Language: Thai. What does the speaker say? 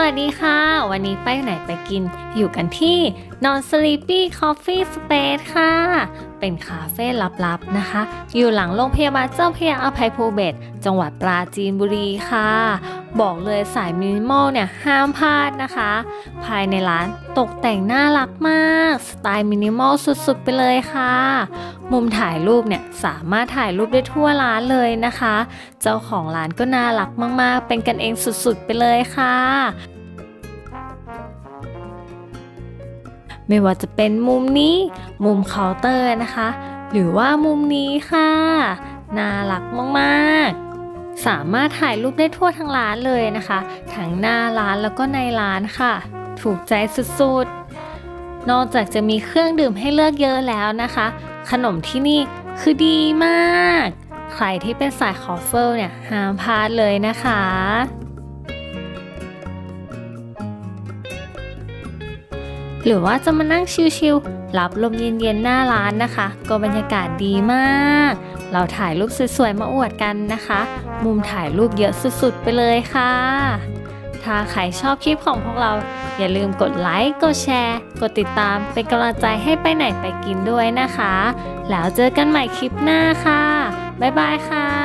วัสดีค่ะ วันนี้ไปไหนไปกิน อยู่กันที่ Non Sleepy Coffee Space ค่ะ เป็นคาเฟ่ลับๆนะคะ อยู่หลังโรงพยาบาลเจ้าพระยาอภัยภูเบศจังหวัดปราจีนบุรีค่ะ บอกเลยสายมินิมอลเนี่ยห้ามพลาดนะคะ ภายในร้านตกแต่งน่ารักมาก สไตล์มินิมอลสุดๆ ไปเลยค่ะ มุมถ่ายรูปเนี่ยสามารถถ่ายรูปได้ทั่วร้านเลยนะคะ เจ้าของร้านก็น่ารักมากๆ เป็นกันเองสุดๆ ไปเลยค่ะไม่ว่าจะเป็นมุมนี้ มุมเคาน์เตอร์นะคะ หรือว่ามุมนี้ค่ะ น่ารักมาก ๆ สามารถถ่ายรูปได้ทั่วทั้งร้านเลยนะคะ ทั้งหน้าร้านแล้วก็ในร้านค่ะ ถูกใจสุดๆ นอกจากจะมีเครื่องดื่มให้เลือกเยอะแล้วนะคะ ขนมที่นี่คือดีมาก ใครที่เป็นสายคอฟเฟิลเนี่ยห้ามพลาดเลยนะคะ หรือว่าจะมานั่งชิลๆรับลมเย็นๆหน้าร้านนะคะ ก็บรรยากาศดีมาก เราถ่ายรูปสวยๆมาอวดกันนะคะ มุมถ่ายรูปเยอะสุดๆไปเลยค่ะ ถ้าใครชอบคลิปของพวกเรา อย่าลืมกดไลค์กดแชร์ กดติดตามเป็นกำลังใจให้ไปไหนไปกินด้วยนะคะ แล้วเจอกันใหม่คลิปหน้าค่ะบ๊ายบายค่ะ